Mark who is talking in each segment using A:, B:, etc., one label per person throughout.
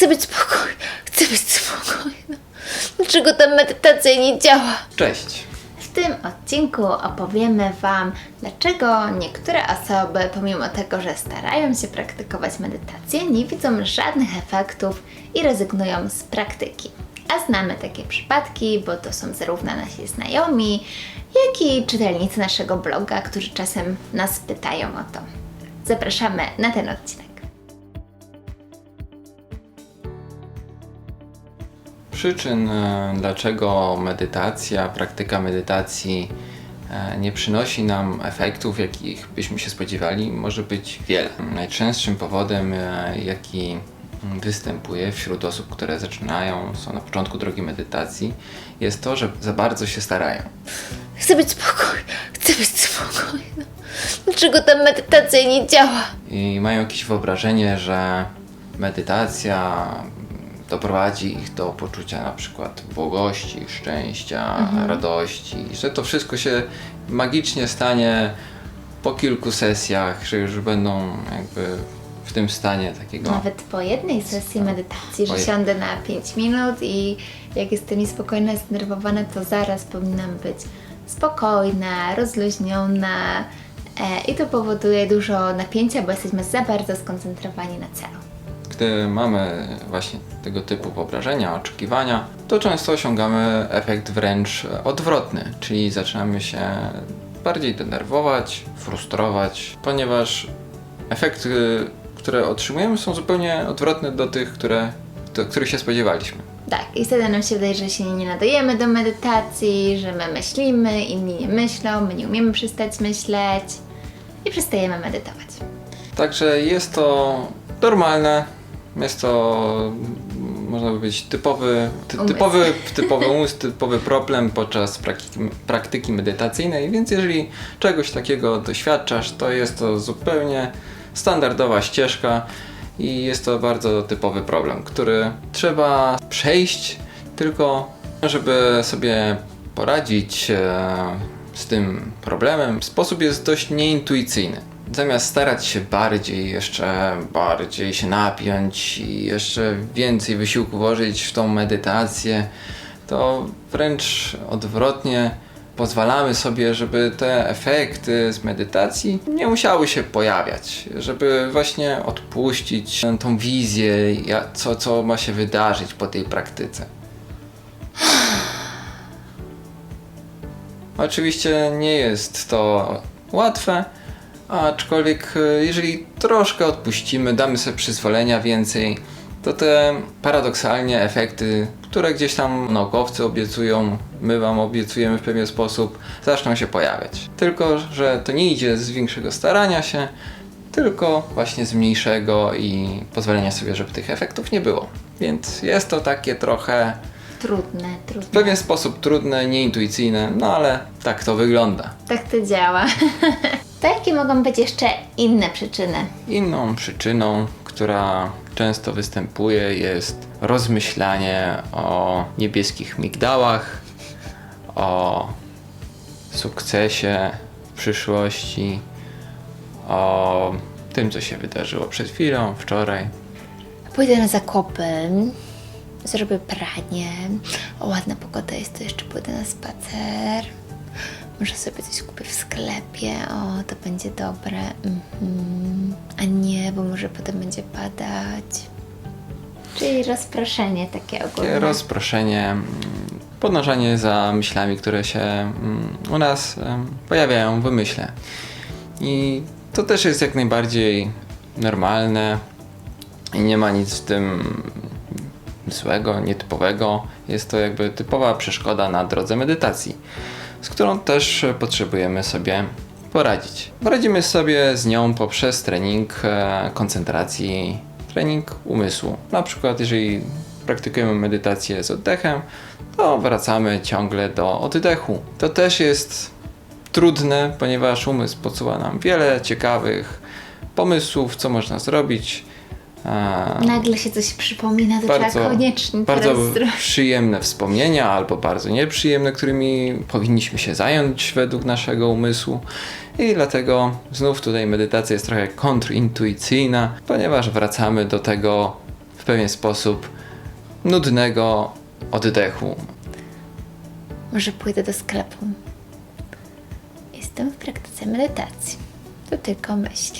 A: Chcę być spokojna, chcę być spokojna. Dlaczego ta medytacja nie działa?
B: Cześć!
A: W tym odcinku opowiemy Wam, dlaczego niektóre osoby, pomimo tego, że starają się praktykować medytację, nie widzą żadnych efektów i rezygnują z praktyki. A znamy takie przypadki, bo to są zarówno nasi znajomi, jak i czytelnicy naszego bloga, którzy czasem nas pytają o to. Zapraszamy na ten odcinek.
B: Przyczyn, e, dlaczego medytacja, praktyka medytacji e, nie przynosi nam efektów, jakich byśmy się spodziewali, może być wiele. Najczęstszym powodem, e, jaki występuje wśród osób, które zaczynają, są na początku drogi medytacji, jest to, że za bardzo się starają.
A: Chcę być spokojna, chcę być spokojna. Dlaczego ta medytacja nie działa?
B: i mają jakieś wyobrażenie, że medytacja doprowadzi ich do poczucia na przykład błogości, szczęścia, radości, że to wszystko się magicznie stanie po kilku sesjach, że już będą jakby w tym stanie takiego.
A: Nawet po jednej sesji medytacji, że siądę na 5 minut i jak jestem niespokojna, zdenerwowana, to zaraz powinnam być spokojna, rozluźniona e, i to powoduje dużo napięcia, bo jesteśmy za bardzo skoncentrowani na celu.
B: Gdy mamy właśnie tego typu wyobrażenia, oczekiwania, to często osiągamy efekt wręcz odwrotny, czyli zaczynamy się bardziej denerwować, frustrować, ponieważ efekty, które otrzymujemy, są zupełnie odwrotne do tych, które, do których się spodziewaliśmy.
A: Tak, i wtedy nam się wydaje, że się nie nadajemy do medytacji, że my myślimy, inni nie myślą, my nie umiemy przestać myśleć i przestajemy medytować.
B: Także jest to normalne, jest to można powiedzieć typowy, ty, typowy, typowy umysł, typowy problem podczas praktyki, praktyki medytacyjnej, więc jeżeli czegoś takiego doświadczasz, to jest to zupełnie standardowa ścieżka i jest to bardzo typowy problem, który trzeba przejść tylko żeby sobie poradzić e, z tym problemem, sposób jest dość nieintuicyjny. Zamiast starać się bardziej, jeszcze bardziej się napiąć i jeszcze więcej wysiłku włożyć w tą medytację, to wręcz odwrotnie pozwalamy sobie, żeby te efekty z medytacji nie musiały się pojawiać, żeby właśnie odpuścić tą wizję, co, co ma się wydarzyć po tej praktyce. Oczywiście nie jest to łatwe, aczkolwiek e, jeżeli troszkę odpuścimy, damy sobie przyzwolenia więcej, to te paradoksalnie efekty, które gdzieś tam naukowcy obiecują, my wam obiecujemy w pewien sposób, zaczną się pojawiać. Tylko, że to nie idzie z większego starania się, tylko właśnie z mniejszego i pozwolenia sobie, żeby tych efektów nie było. Więc jest to takie trochę
A: Trudne, trudne.
B: w pewien sposób trudne, nieintuicyjne, no ale tak to wygląda.
A: Tak to działa. to jakie mogą być jeszcze inne przyczyny?
B: Inną przyczyną, która często występuje, jest rozmyślanie o niebieskich migdałach, o sukcesie w przyszłości, o tym, co się wydarzyło przed chwilą, wczoraj.
A: Pójdę na zakupy, zrobię pranie. O, ładna pogoda jest, to jeszcze pójdę na spacer. Może sobie coś kupię w sklepie. O, to będzie dobre. Mhm. A nie, bo może potem będzie padać. Czyli rozproszenie takie ogólne.
B: Rozproszenie, mm, podążanie za myślami, które się mm, u nas pojawiają w wymyśle. I to też jest jak najbardziej normalne i nie ma nic w tym złego, nietypowego. Jest to jakby typowa przeszkoda na drodze medytacji, z którą też potrzebujemy sobie poradzić. Poradzimy sobie z nią poprzez trening e, koncentracji, trening umysłu. Na przykład, jeżeli praktykujemy medytację z oddechem, to wracamy ciągle do oddechu. To też jest trudne, ponieważ umysł podsuwa nam wiele ciekawych pomysłów, co można zrobić. E,
A: Nagle się coś przypomina, to trzeba koniecznie
B: bardzo
A: teraz
B: przyjemne wspomnienia albo bardzo nieprzyjemne, którymi powinniśmy się zająć według naszego umysłu. I dlatego znów tutaj medytacja jest trochę kontrintuicyjna, ponieważ wracamy do tego w pewien sposób nudnego oddechu.
A: Może pójdę do sklepu. Jestem w praktyce medytacji. To tylko myśl.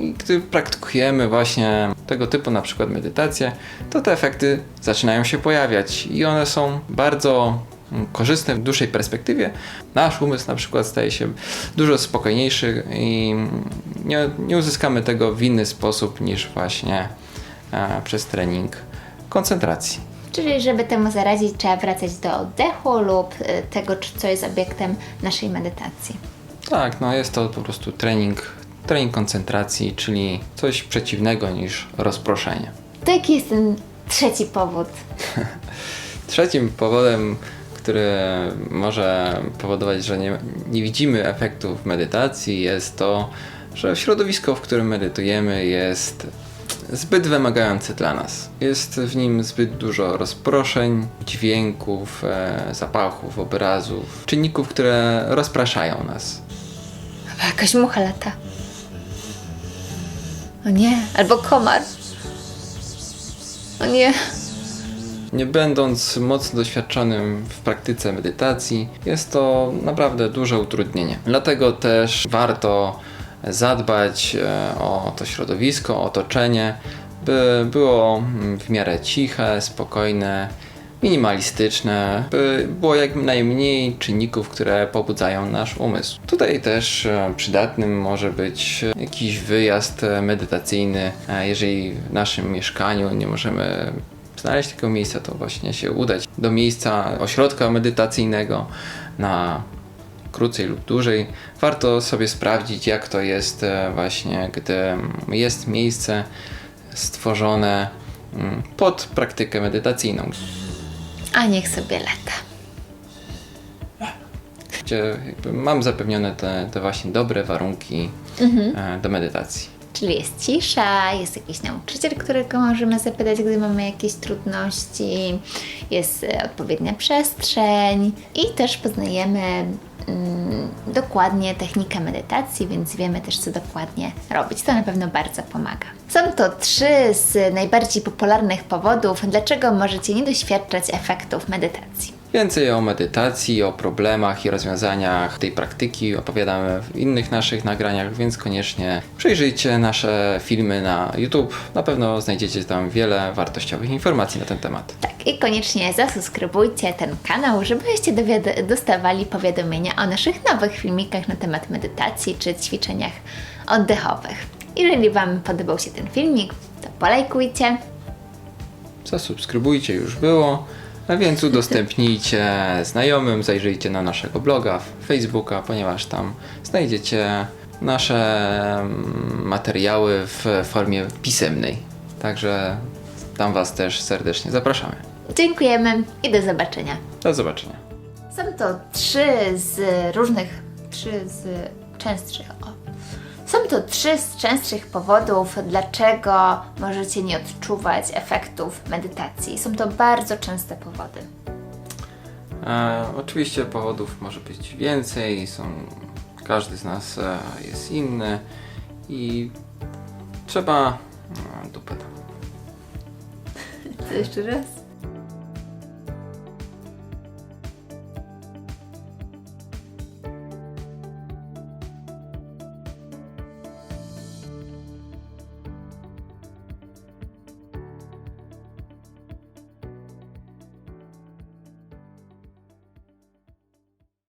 B: I gdy praktykujemy właśnie tego typu na przykład medytacje, to te efekty zaczynają się pojawiać i one są bardzo mm, korzystne w dłuższej perspektywie. Nasz umysł na przykład staje się dużo spokojniejszy i nie, nie uzyskamy tego w inny sposób niż właśnie e, przez trening koncentracji.
A: Czyli, żeby temu zaradzić, trzeba wracać do oddechu lub y, tego, co jest obiektem naszej medytacji.
B: Tak, no jest to po prostu trening, trening koncentracji, czyli coś przeciwnego niż rozproszenie.
A: To jaki jest ten trzeci powód?
B: Trzecim powodem, który może powodować, że nie, nie widzimy efektów medytacji, jest to, że środowisko, w którym medytujemy, jest zbyt wymagające dla nas. Jest w nim zbyt dużo rozproszeń, dźwięków, e, zapachów, obrazów, czynników, które rozpraszają nas.
A: Chyba jakaś mucha lata. O nie, albo komar. O nie.
B: Nie będąc mocno doświadczonym w praktyce medytacji, jest to naprawdę duże utrudnienie. Dlatego też warto zadbać e, o to środowisko, o otoczenie, by było w miarę ciche, spokojne, minimalistyczne, by było jak najmniej czynników, które pobudzają nasz umysł. Tutaj też e, przydatnym może być e, jakiś wyjazd e, medytacyjny, jeżeli w naszym mieszkaniu nie możemy znaleźć takiego miejsca, to właśnie się udać do miejsca ośrodka medytacyjnego na krócej lub dłużej. Warto sobie sprawdzić, jak to jest właśnie, gdy jest miejsce stworzone mm, pod praktykę medytacyjną,
A: A niech sobie lata.
B: jakby mam zapewnione te, te właśnie dobre warunki e, do medytacji.
A: Czyli jest cisza, jest jakiś nauczyciel, którego możemy zapytać, gdy mamy jakieś trudności, jest e, odpowiednia przestrzeń i też poznajemy dokładnie technikę medytacji, więc wiemy też, co dokładnie robić. To na pewno bardzo pomaga. Są to trzy z najbardziej popularnych powodów, dlaczego możecie nie doświadczać efektów medytacji.
B: Więcej o medytacji, o problemach i rozwiązaniach tej praktyki opowiadamy w innych naszych nagraniach, więc koniecznie przejrzyjcie nasze filmy na YouTube. Na pewno znajdziecie tam wiele wartościowych informacji na ten temat.
A: Tak, i koniecznie zasubskrybujcie ten kanał, żebyście dostawali powiadomienia o naszych nowych filmikach na temat medytacji czy ćwiczeniach oddechowych. Jeżeli Wam podobał się ten filmik, to polajkujcie,
B: Zasubskrybujcie, już było, a więc udostępnijcie znajomym, zajrzyjcie na naszego bloga, Facebooka, ponieważ tam znajdziecie nasze mm, materiały w formie pisemnej. Także tam Was też serdecznie zapraszamy.
A: dziękujemy i do zobaczenia.
B: Do zobaczenia.
A: Są to trzy z różnych, trzy z częstszych, o. Są to trzy z częstszych powodów, dlaczego możecie nie odczuwać efektów medytacji. Są to bardzo częste powody.
B: E, oczywiście powodów może być więcej, są, każdy z nas e, jest inny i trzeba e, dupę.
A: Co jeszcze raz?